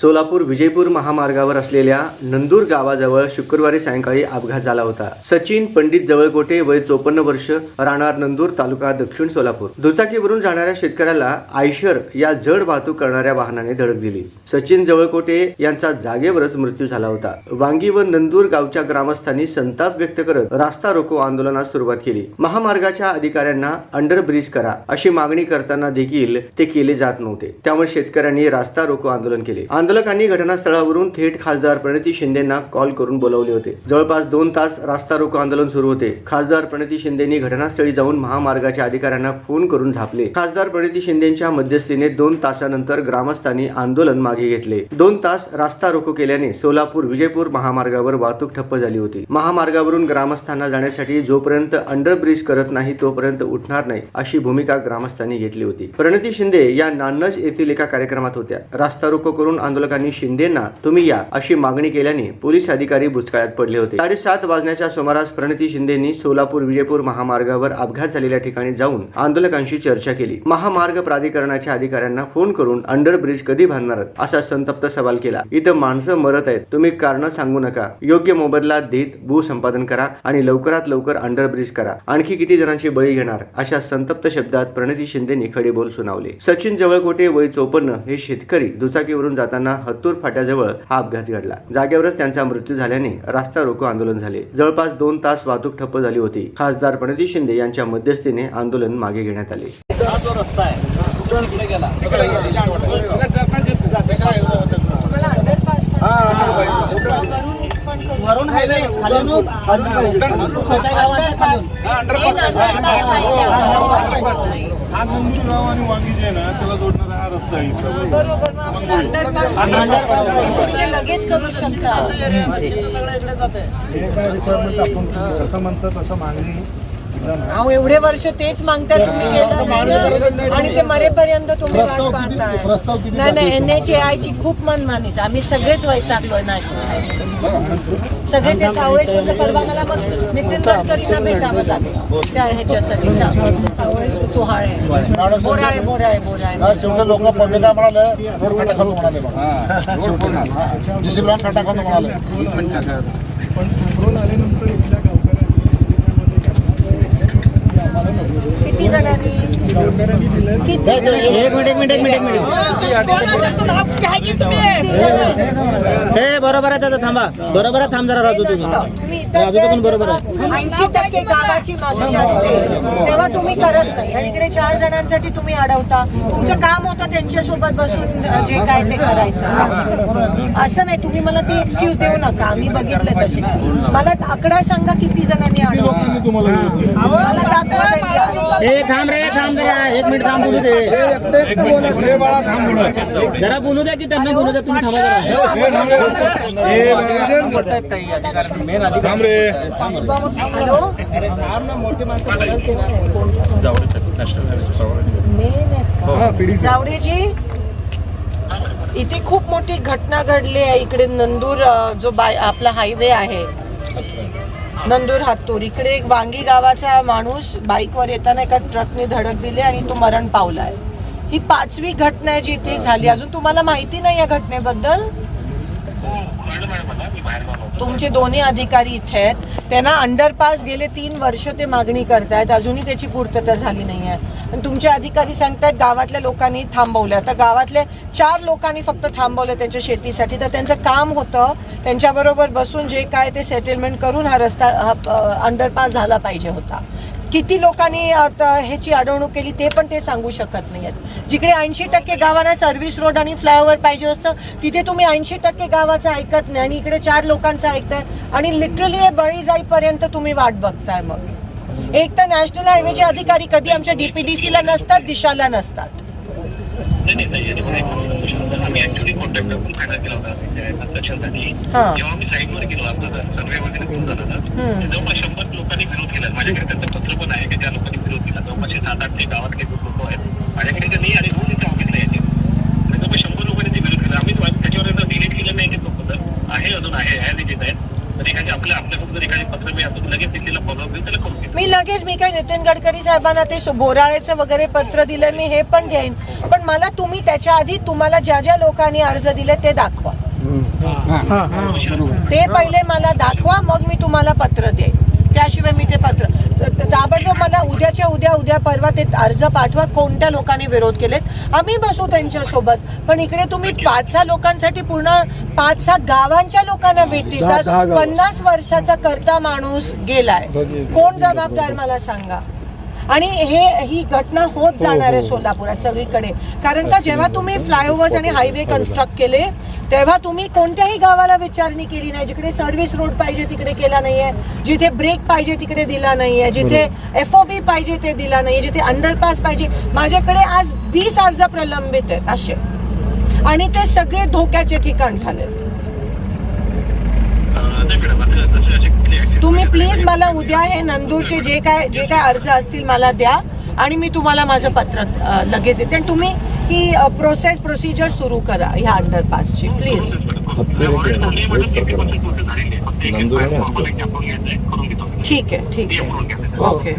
सोलापूर विजयपूर महामार्गावर असलेल्या नंदूर गावाजवळ शुक्रवारी सायंकाळी अपघात झाला होता. सचिन पंडित जवळकोटे वय चोपन्न वर्ष राहणार नंदूर तालुका दक्षिण सोलापूर. दुचाकीवरून जाणाऱ्या शेतकऱ्याला आयशर या जड वाहतूक करणाऱ्या वाहनाने धडक दिली. सचिन जवळकोटे यांचा जागेवरच मृत्यू झाला होता. वांगी व नंदूर गावच्या ग्रामस्थांनी संताप व्यक्त करत रास्ता रोको आंदोलनास सुरुवात केली. महामार्गाच्या अधिकाऱ्यांना अंडर ब्रिज करा अशी मागणी करताना देखील ते केले जात नव्हते. त्यामुळे शेतकऱ्यांनी रास्ता रोको आंदोलन केले. आंदोलकांनी घटनास्थळावरून थेट खासदार प्रणिती शिंदेना कॉल करून बोलावले होते. जवळपास दोन तास रास्ता रोको आंदोलन सुरू होते. खासदार प्रणिती शिंदेनी घटनास्थळी जाऊन महामार्गाच्या अधिकाऱ्यांना फोन करून झापले. खासदार प्रणिती शिंदेच्या मध्यस्थीने दोन तासानंतर ग्रामस्थांनी आंदोलन मागे घेतले. दोन तास रास्ता रोको केल्याने सोलापूर विजयपूर महामार्गावर वाहतूक ठप्प झाली होती. महामार्गावरून ग्रामस्थांना जाण्यासाठी जोपर्यंत अंडर ब्रिज करत नाही तोपर्यंत उठणार नाही अशी भूमिका ग्रामस्थांनी घेतली होती. प्रणिती शिंदे या नान्नज येथील एका कार्यक्रमात होत्या. रास्ता रोको करून आंदोलन आंदोलकांनी शिंदेना तुम्ही या अशी मागणी केल्याने पोलीस अधिकारी बुचकाळ्यात पडले होते. साडेसात वाजण्याच्या सुमारास प्रणिती शिंदेनी सोलापूर विजयपूर महामार्गावर अपघात झालेल्या ठिकाणी जाऊन आंदोलकांशी चर्चा केली. महामार्ग प्राधिकरणाच्या अधिकाऱ्यांना फोन करून अंडर ब्रिज कधी बांधणार असा संतप्त सवाल केला. इथं माणसं मरत आहेत. तुम्ही कारण सांगू नका. योग्य मोबदला देत भू संपादन करा आणि लवकरात लवकर अंडर ब्रिज करा. आणखी किती जणांची बळी घेणार? अशा संतप्त शब्दात प्रणिती शिंदेनी खडे बोल सुनावले. सचिन जवळकोटे वय चोपन्न हे शेतकरी दुचाकीवरून जाताना हत्तूर फाट्याजवळ हा अपघात घडला. जागेवरच त्यांचा मृत्यू झाल्याने रास्ता रोको आंदोलन झाले. जवळपास दोन तास वाहतूक ठप्प झाली होती. खासदार प्रणिती शिंदे यांच्या मध्यस्थीने आंदोलन मागे घेण्यात आले. रस्ता आहे वरून हायवे खालून छोट्या गावाच्या हा नंदूरगाव आणि वांगी जे आहे ना त्याला जोडणारा हा रस्ता आहे. बरोबर मग अंडरपास लगेच करू शकता हे काय रिक्वायरमेंट आपण कसं म्हणतात तसं मागणी. अहो एवढे वर्ष तेच मागता तुम्ही केलं आणि ते मरेपर्यंत तुम्ही वाट पाहताय. नाही नाही एन एच ची खूप मनमानीच. आम्ही सगळेच वैतागलोय नॅशनल सगळे ते सावळेश्वरचं परवा मला मग नितीन गडकरींना भेटावं लागेल. त्या ह्याच्यासाठी सावळेश्वर सोहाळे. बोराळे बोराळे बोराळे शेवटी लोक काय म्हणाले रोड म्हणाले पण आल्यानंतर किती जणांनी? गावकऱ्यांनी दिलंय किती एक मिनिट एक मिनिट एक मिनिट एक मिनिट. हे बरोबर आहे त्याचं थांबा. बरोबर आहे थांब जरा राजू तुम्ही. पण बरोबर आहे ऐंशी टक्के गावाची मागणी असते. तेव्हा तुम्ही करत नाही. आणि इकडे चार जणांसाठी तुम्ही अडवता. तुमचं काम होतं त्यांच्यासोबत बसून जे काय ते करायचं. असं नाही तुम्ही मला ती एक्सक्यूज देऊ नका. आम्ही बघितले तसे. मला आकडा सांगा किती जणांनी अडवलं. थांब रे थांब एक मिनिट थांब बोलू दे. हे. जरा बोलू द्या की त्यांना बोलू द्या तुम्ही थांबा जरा. हे थांब रे. हे. जावडेजी इथे खूप मोठी घटना घडली आहे. इकडे नंदूर जो बाय आपला हायवे आहे. नंदूर हातूर. इकडे एक वांगी गावाचा माणूस बाईकवर येताना एका ट्रकने धडक दिली आणि तो मरण पावलाय. ही पाचवी घटना आहे जी इथे झाली. अजून तुम्हाला माहिती नाही या घटनेबद्दल? तुमचे दोन्ही अधिकारी इथे आहेत. त्यांना अंडरपास गेले तीन वर्ष ते मागणी करतायत. अजूनही त्याची पूर्तता झाली नाही आहे. आणि तुमचे अधिकारी सांगतायत गावातल्या लोकांनी थांबवलं. आता गावातले चार लोकांनी फक्त थांबवलं त्यांच्या शेतीसाठी. तर त्यांचं काम होतं. त्यांच्याबरोबर बसून जे काय ते सेटलमेंट करून हा रस्ता अंडरपास झाला पाहिजे होता. किती लोकांनी आता ह्याची अडवणूक केली ते पण ते सांगू शकत नाही आहेत. जिकडे ऐंशी टक्के गावांना सर्व्हिस रोड आणि फ्लायओव्हर पाहिजे असतं तिथे तुम्ही ऐंशी टक्के गावाचं ऐकत नाही आणि इकडे चार लोकांचं ऐकताय आणि लिटरली हे बळी जाईपर्यंत तुम्ही वाट बघताय मग. एक तर नॅशनल हायवेचे अधिकारी कधी आमच्या डीपीडीसीला नसतात दिशाला नसतात. आम्ही ऍक्च्युली कॉन्टॅक्ट करून फायदा केला होता. कन्स्ट्रक्शनसाठी. जेव्हा आम्ही साईटवर गेलो आपला सर्वे वगैरे सुरू झाला ना हम्म. जवळपास शंभर लोकांनी विरोध केला. माझ्याकडे त्यांचं पत्र पण आहे की ज्या लोकांनी विरोध केला जवळपास हे सात आठ ते गावातले लोक आहेत माझ्याकडे ते नाही आणि रोज इथे ऑफिसला यायचे आणि जवळपास शंभर लोकांनी ते विरोध केला आम्ही तो- त्याच्यावर डिलीट केलं नाही ते लोक तर आहे अजून आहे ह्या येत आहेत तर एखादी आपल्या आपल्याकडून जर एखादी पत्र मिळालं तर लगेच दिल्लीला फॉलोअप देईल त्याला करून घेऊ मी लगेच मी काय नितीन गडकरी साहेबांना ते सो- बोराळेचं वगैरे पत्र दिलंय मी हे पण घेईन. पण मला तुम्ही त्याच्या आधी तुम्हाला ज्या ज्या लोकांनी अर्ज दिले ते दाखवा. ते पहिले मला दाखवा मग मी तुम्हाला पत्र देईन. त्याशिवाय मी ते पत्र. ताबडतोब मला उद्याच्या उद्या उद्या परवा ते अर्ज पाठवा कोणत्या लोकांनी विरोध केलेत. आम्ही बसू त्यांच्यासोबत. पण इकडे तुम्ही पाच सहा लोकांसाठी पूर्ण पाच सहा गावांच्या लोकांना भेटी पन्नास वर्षाचा करता माणूस गेलाय. कोण जबाबदार मला सांगा? आणि हे ही घटना होत जाणार आहे सोलापुरात सगळीकडे. कारण का जेव्हा तुम्ही फ्लायओव्हर्स आणि हायवे कन्स्ट्रक्ट केले तेव्हा तुम्ही कोणत्याही गावाला विचारणी केली नाही जिकडे सर्व्हिस रोड पाहिजे तिकडे केला नाहीये जिथे ब्रेक पाहिजे तिकडे दिला नाहीये जिथे एफ ओ बी पाहिजे ते दिला नाहीये जिथे अंडरपास पाहिजे. माझ्याकडे आज वीस अर्ज प्रलंबित आहेत असे. आणि ते सगळे धोक्याचे ठिकाण झालेत अं, नाही मॅडम आता तसं असे कुठले action तुम्ही प्लीज मला उद्या हे नंदूरचे जे काय जे काय अर्ज असतील मला द्या आणि मी तुम्हाला माझं पत्र लगेच देते. आणि तुम्ही ही प्रोसेस प्रोसिजर सुरू करा ह्या अंडरपासची प्लीज. ठीक आहे ठीक आहे. ओके